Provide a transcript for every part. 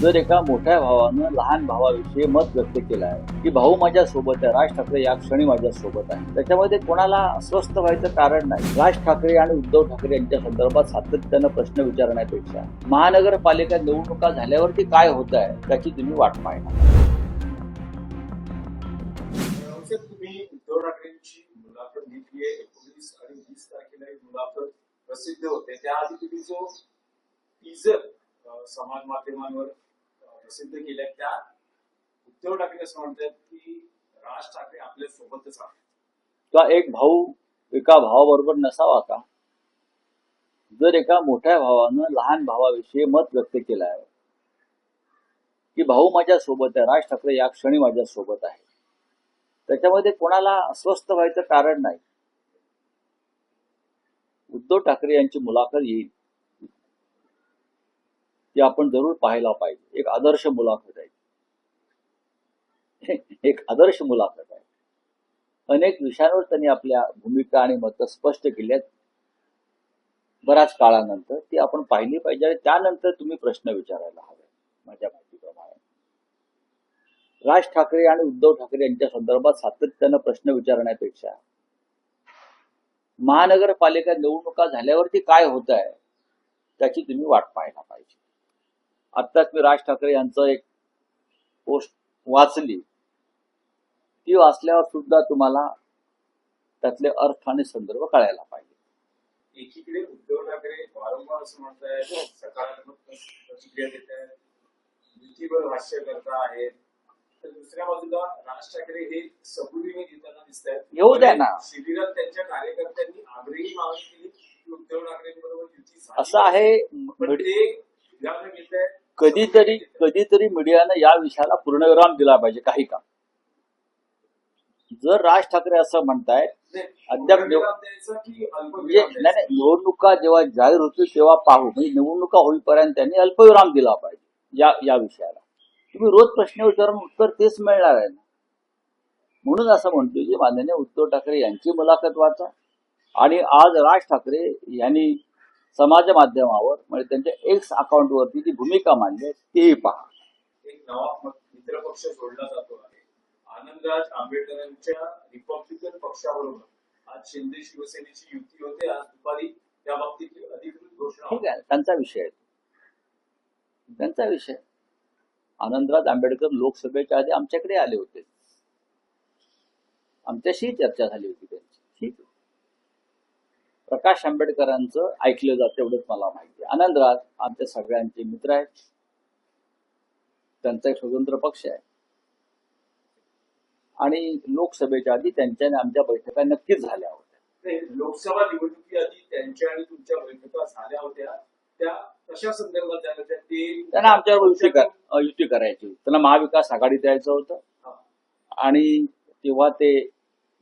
जर एका मोठ्या भावानं लहान भावाविषयी मत व्यक्त केलं आहे की भाऊ माझ्या सोबत आहे राज ठाकरे या क्षणी माझ्या सोबत आहे त्याच्यामध्ये कोणाला अस्वस्थ व्हायचं कारण नाही. राज ठाकरे आणि उद्धव ठाकरे यांच्या संदर्भात सातत्यानं प्रश्न विचारण्यापेक्षा महानगरपालिका निवडणुका झाल्यावरती काय होत आहे त्याची तुम्ही वाट पाहणार. तुम्ही उद्धव मुलाखत घेतली आहे एकोणीस आणि वीस तारखेला ही मुलाखत प्रसिद्ध होते. त्याआधी तुम्ही जो टीजर समाज माध्यमांवर प्रसिद्ध केल्या त्या उद्धव ठाकरे असं म्हणतात की राज ठाकरे आपल्या सोबतच आहे का एक भाऊ एका भावाबरोबर नसावा का? जर एका मोठ्या भावानं लहान भावाविषयी मत व्यक्त केलं आहे की भाऊ माझ्या सोबत आहे राज ठाकरे या क्षणी माझ्या सोबत आहे त्याच्यामध्ये कोणाला अस्वस्थ व्हायचं कारण नाही. उद्धव ठाकरे यांची मुलाखत येईल. ते आपण जरूर पाहायला पाहिजे. एक आदर्श मुलाखत आहे. एक आदर्श मुलाखत आहे. अनेक विषयांवर त्यांनी आपल्या भूमिका आणि मतं स्पष्ट केली आहेत बऱ्याच काळानंतर ती आपण पाहिली पाहिजे आणि त्यानंतर तुम्ही प्रश्न विचारायला हवे माझ्या माहितीप्रमाणे. राज ठाकरे आणि उद्धव ठाकरे यांच्या संदर्भात सातत्यानं प्रश्न विचारण्यापेक्षा महानगरपालिका निवडणुका झाल्यावरती काय होत आहे त्याची तुम्ही वाट पाहायला पाहिजे. आत्ताच मी राज ठाकरे यांचं एक पोस्ट वाचली. ती वाचल्यावर सुद्धा तुम्हाला त्यातले अर्थ आणि संदर्भ कळायला पाहिजे. एकीकडे उद्धव ठाकरे वारंवार असं म्हणतायत सकारात्मक प्रतिक्रिया देत आहेत युतीवर भाष्य करता आहेत. तर दुसऱ्या बाजूला राज ठाकरे हे सबुरीने देताना दिसत आहेत. येऊ द्या ना. शिबिरात त्यांच्या कार्यकर्त्यांनी आग्रही मागणी केली की उद्धव ठाकरेंबरोबर युती झाली असं आहे पण ते घेत आहेत. कधीतरी कधीतरी मीडियानं या विषयाला पूर्णविराम दिला पाहिजे काही का जर राज ठाकरे असं म्हणतायत अद्याप म्हणजे निवडणुका जेव्हा जाहीर होतील तेव्हा पाहू. म्हणजे निवडणुका होईपर्यंत त्यांनी अल्पविराम दिला पाहिजे या या विषयाला. तुम्ही रोज प्रश्न विचारून उत्तर तेच मिळणार आहे ना? म्हणून असं म्हणतो की माननीय उद्धव ठाकरे यांची मुलाखत वाचा. आणि आज राज ठाकरे यांनी समाज माध्यमावर म्हणजे त्यांच्या एक्स अकाउंटवरती जी भूमिका मांडली तीही पहा. एक नवा मित्रपक्ष जोडला जातो आहे. आनंदराज आंबेडकरांच्या रिपब्लिकन पक्षाबरोबर. आज शिंदे शिवसेनेची युती होते. आज दुपारी त्या बाबतीतली अधिकृत घोषणा ठीक. आहे. त्यांचा विषय आहे. त्यांचा विषय आनंदराज आंबेडकर लोकसभेच्या आधी आमच्याकडे आले होते. आमच्याशी चर्चा झाली होती त्यांची. ठीक आहे. प्रकाश आंबेडकरांचं ऐकलं जातं एवढंच मला माहिती आहे. आनंदराज आमच्या सगळ्यांचे मित्र आहेत. त्यांचा एक स्वतंत्र पक्ष आहे. आणि लोकसभेच्या आधी त्यांच्या आणि आमच्या बैठका नक्कीच झाल्या होत्या. ते लोकसभा निवडणुकी आधी त्यांच्या आणि तुमच्या बैठका झाल्या होत्या. त्या कशा संदर्भात त्यांना आमच्यावर युती कर युती करायची होती. त्यांना महाविकास आघाडीत यायचं होतं. आणि तेव्हा ते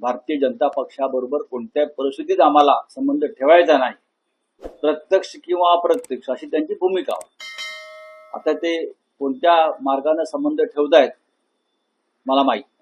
भारतीय जनता पक्षाबरोबर कोणत्याही परिस्थितीत आम्हाला संबंध ठेवायचा नाही. प्रत्यक्ष किंवा अप्रत्यक्ष अशी त्यांची भूमिका आता ते कोणत्या मार्गाने संबंध ठेवतायत मला माहिती